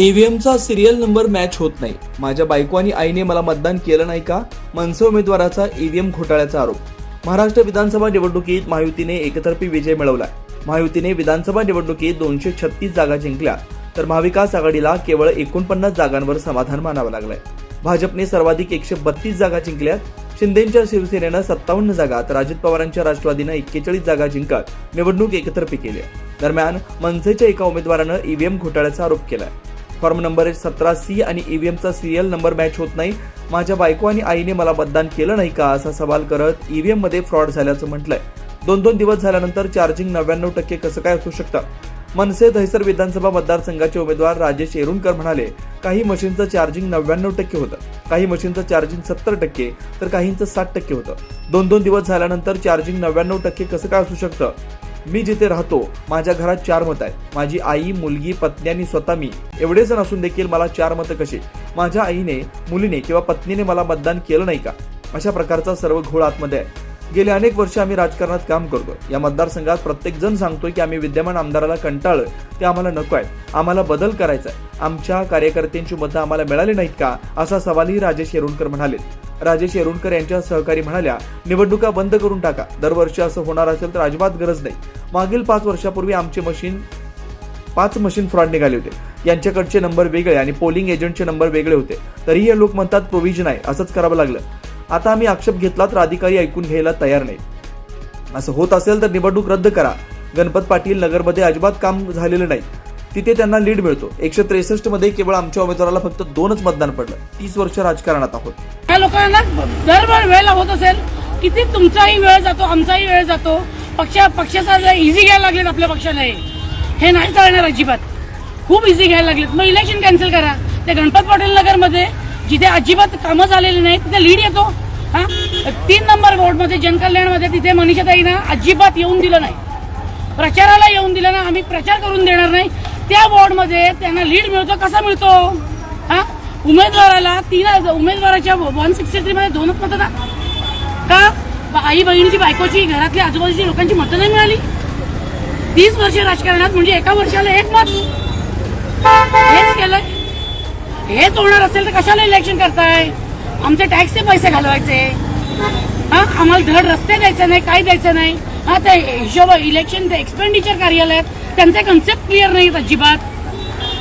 ईव्हीएमचा serial number match होत नाही. माझ्या बायको आणि आईने मला मतदान केलं नाही का? मनसे उमेदवाराचा ईव्हीएम घोटाळ्याचा आरोप. महाराष्ट्र विधानसभा निवडणुकीत महायुतीने एकतर्फी विजय मिळवला. महायुतीने विधानसभा निवडणुकीत दोनशे छत्तीस जागा जिंकल्या. तर महाविकास आघाडीला केवळ एकोणपन्नास जागांवर समाधान मानावं लागलंय. भाजपने सर्वाधिक एकशे बत्तीस जागा जिंकल्यात. शिंदेच्या शिवसेनेनं सत्तावन्न जागा तर अजित पवारांच्या राष्ट्रवादीनं एक्केचाळीस जागा जिंकत निवडणूक एकतर्फी केली. दरम्यान मनसेच्या एका उमेदवारानं ईव्हीएम घोटाळ्याचा आरोप केलाय. फॉर्म नंबर सतरा सी आणि ईव्हीएमचा सिरियल नंबर मॅच होत नाही. माझ्या बायको आणि आईने मला मतदान केलं नाही का असा सवाल करत ईव्हीएममध्ये फ्रॉड झाल्याचं म्हटलंय. दोन दोन दिवस झाल्यानंतर चार्जिंग नव्याण्णव टक्के कसं काय असू शकतं? मनसे दहिसर विधानसभा मतदारसंघाचे उमेदवार राजेश एरुणकर म्हणाले काही मशीनचं चार्जिंग नव्याण्णव टक्के होतं. काही मशीनचं चार्जिंग सत्तर टक्के तर काहींचं साठ टक्के होतं. दोन दोन दिवस झाल्यानंतर चार्जिंग नव्याण्णव टक्के कसं काय असू शकतं? मी जिथे राहतो माझ्या घरात चार मत आहेत. माझी आई मुलगी पत्नी आणि स्वतः मी. एवढे जण असून देखील मला चार मतं कशी? माझ्या आईने मुलीने किंवा पत्नीने मला मतदान केलं नाही का? अशा प्रकारचा सर्व घोळ आतमध्ये आहे. गेले अनेक वर्ष आम्ही राजकारणात काम करतो या मतदारसंघात प्रत्येक जण सांगतोय की आम्ही विद्यमान आमदाराला कंटाळलं ते आम्हाला नको आहे आम्हाला बदल करायचा आहे. आमच्या कार्यकर्त्यांची मतं आम्हाला मिळाली नाहीत का? असा सवालही राजेश येरुणकर म्हणाले. राजेश येरुणकर यांच्या सहकारी म्हणाल्या निवडणुका बंद करून टाका. दरवर्षी असं होणार असेल तर अजिबात गरज नाही. मागील पाच वर्षापूर्वी आमचे मशीन पाच मशीन फ्रॉड निघाले होते. यांच्याकडचे नंबर वेगळे आणि पोलिंग एजंटचे नंबर वेगळे होते. तरीही हे लोक म्हणतात प्रोव्हिजन आहे. असंच करावं लागलं. आता आम्ही आक्षेप घेतला तर अधिकारी ऐकून घ्यायला तयार नाही असं होत असेल तर निवडणूक रद्द करा. गणपत पाटील नगरमध्ये अजिबात काम झालेलं नाही. तिथे त्यांना लीड मिळतो. एकशे त्रेसष्टमध्ये केवळ आमच्या उमेदवाराला फक्त दोनच मतदान पडलं. तीस वर्ष राजकारणात आहोत. या लोकांना दरबार वेळ होत असेल किती तुमचाही वेळ जातो आमचाही वेळ जातो. पक्ष पक्षाचा इझी घ्यायला लागलेत आपल्या पक्षाला हे. नाही चालणार अजिबात. खूप इझी घ्यायला लागलेत. मग इलेक्शन कॅन्सल करा. त्या गणपत पाटील नगरमध्ये जिथे अजिबात कामं झालेली नाही तिथे लीड येतो. हा? तीन नंबर वॉर्डमध्ये जनकल्याणमध्ये तिथे मनीषाताईना अजिबात येऊन दिलं नाही. प्रचाराला येऊन दिलं ना आम्ही प्रचार करून देणार नाही. त्या वॉर्डमध्ये त्यांना लीड मिळतो कसा मिळतो? हा? उमेदवाराला तीन उमेदवाराच्या वन सिक्स्टी थ्रीमध्ये दोनच मतदान का? आई बहिणीची बायकोची घरातल्या आजूबाजूची लोकांची मतं नाही मिळाली? तीस वर्ष राजकारणात म्हणजे एका वर्षाला एक मत? हेच केलंय. हेच होणार असेल तर कशाला इलेक्शन करताय? आमचे टॅक्सचे पैसे घालवायचे. हा? आम्हाला धड रस्ते द्यायचे नाही काय द्यायचं नाही? हा त्या हिशोब इलेक्शन एक्सपेंडिचर कार्यालयात त्यांचे कन्सेप्ट क्लिअर नाहीत अजिबात.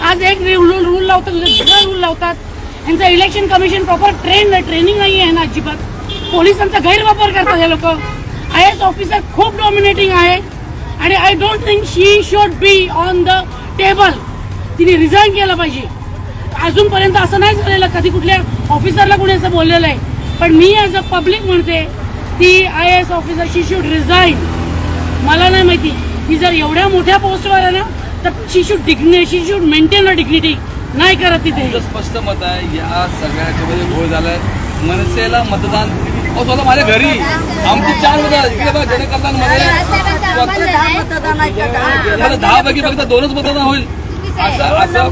आज एक रूल रूल लावतात दुसरा रूल लावतात. यांचं election commission proper train training नाही आहे ना अजिबात पोलिसांचा गैरवापर करतात हे लोक. आय एस ऑफिसर खूप डॉमिनेटिंग आहे. आणि I don't think she should be on the table तिने रिझाईन केलं पाहिजे. अजूनपर्यंत असं नाही झालेलं कधी कुठल्या ऑफिसरला कुणी असं बोललेलं आहे. पण मी ॲज अ पब्लिक म्हणते ती I S officer she should resign मला नाही माहिती. ती जर एवढ्या मोठ्या पोस्टवर आहे ना तर she should dignity she should maintain a dignity नाही करत तिथे. स्पष्ट मत आहे या सगळ्या घोळ झालाय. मनसेला मतदान अहो स्वतः माझ्या घरी. आमची चार मतं आहेत. इकडे बघा जनकल्याणमध्ये मला दहा पैकी फक्त दोनच मतदान होईल. असं असं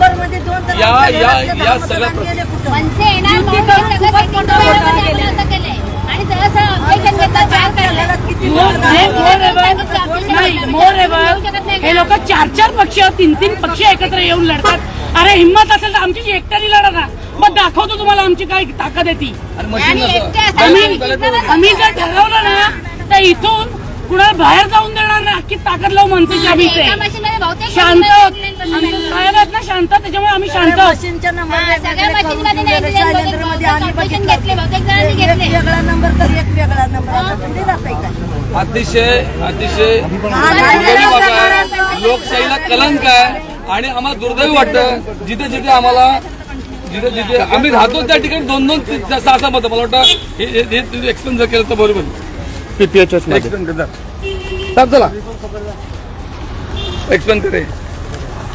या या या सगळ्या प्र- मनसे येणार युती म्हणून करून हे खूपच सगळं मोठा सेटिंग घोटाळा करून केलाय. असं केलंय. आणि सरळ सरळ objection घेतलं, चार. नाही मोरेबल हे लोक चार चार पक्ष तीन तीन पक्ष एकत्र येऊन लढतात. अरे हिंमत असेल तर आमची एकट्याने लढा ना. मग दाखवतो तुम्हाला आमची काय ताकद आहे ती. आणि मशीन आणि नसं- एकटे असं आम्ही नाही, इथं आम्ही जर ठरवलं ना तर इथून कुणाला बाहेर जाऊन देणार नाही अख्खी ताकद लावू मनसेची आम्ही शांत साहेब आहेत. ना शांत त्याच्यामुळे आम्ही शांत मध्ये आम्ही. वेगळा नंबर तर एक वेगळा नंबर अतिशय अतिशय हा. लोकशाहीला कलंक आहे आणि आम्हाला दुर्दैवी वाटतं जिथे जिथे आम्हाला जिथे जिथे आम्ही राहतो त्या ठिकाणी दोन दोन सहा सहा मतं मला वाटतं हे- एक्सप्लेन जर केलं तर बरोबर एक्सप्लेन करता चला एक्सप्लेन करे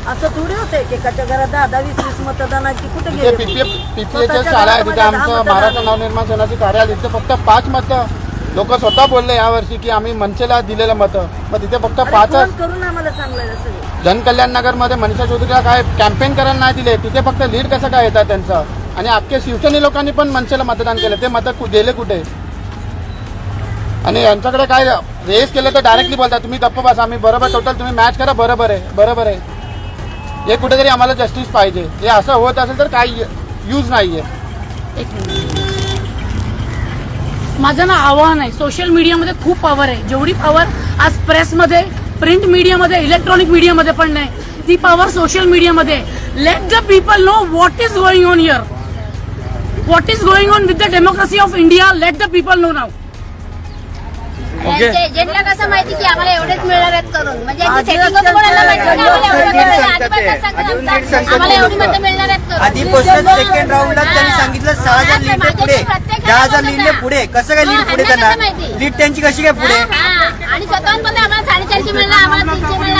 असं थोडी होते की एकाच्या घरात दहा दहा वीस वीस मतदानाची कुठे गेले पीपीएच्या स्वतःच्या शाळा आहे तिथे घरामध्ये दहा आमचं मतदान महाराष्ट्र नवनिर्माण सेनाचे कार्यालय तिथे फक्त पाच मतं. लोक स्वतः बोलले यावर्षी की आम्ही मनसेला दिलेलं मतं. मग तिथे फक्त अरे पाचच फोन करून आम्हाला सांगलं सगळं. जनकल्याण नगरमध्ये मनीषा चौधरीला काय कॅम्पेन करायला नाही दिले? तिथे फक्त लीड कसं काय येतात त्यांचं? आणि अख्खे शिवसेने लोकांनी पण मनसेला मतदान केलं. ते मतं कु- गेले कुठे? आणि यांच्याकडे काय रेस केलं तर डायरेक्टली बोलतात. तुम्ही गप्प बसा. आम्ही बरोबर टोटल तुम्ही मॅच करा. बरोबर आहे. बरोबर आहे. हे कुठेतरी आम्हाला जस्टिस पाहिजे. हे असं होत असेल तर काही यूज नाहीये. एक मिनिट. माझं ना आव्हान आहे सोशल मीडियामध्ये खूप पॉवर आहे. जेवढी पॉवर आज प्रेसमध्ये प्रिंट मीडियामध्ये इलेक्ट्रॉनिक मीडियामध्ये पण नाही ती पॉवर सोशल मीडियामध्ये let the people know what is going on here what is going on with the democracy of India let the people know नाव कसं माहिती की आम्हाला एवढेच मिळणार आहेत करून. म्हणजे आम्हाला एवढं मतं मिळणार आहेत. करून. आधीपासून सेकंड राऊंडला त्यांनी सांगितलं सहा हजार माझ्या पुढे. दहा हजार लीडने. पुढे. कसं काय लीड पुढे त्यांना? लीड त्यांची कशी काय पुढे? हा, आणि स्वतःहून पण आम्हाला साडेचारशे मिळणार आम्हाला तीनशे मिळणार.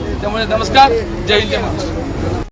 त्यामुळे नमस्कार जय हिंद. जय महाराष्ट्र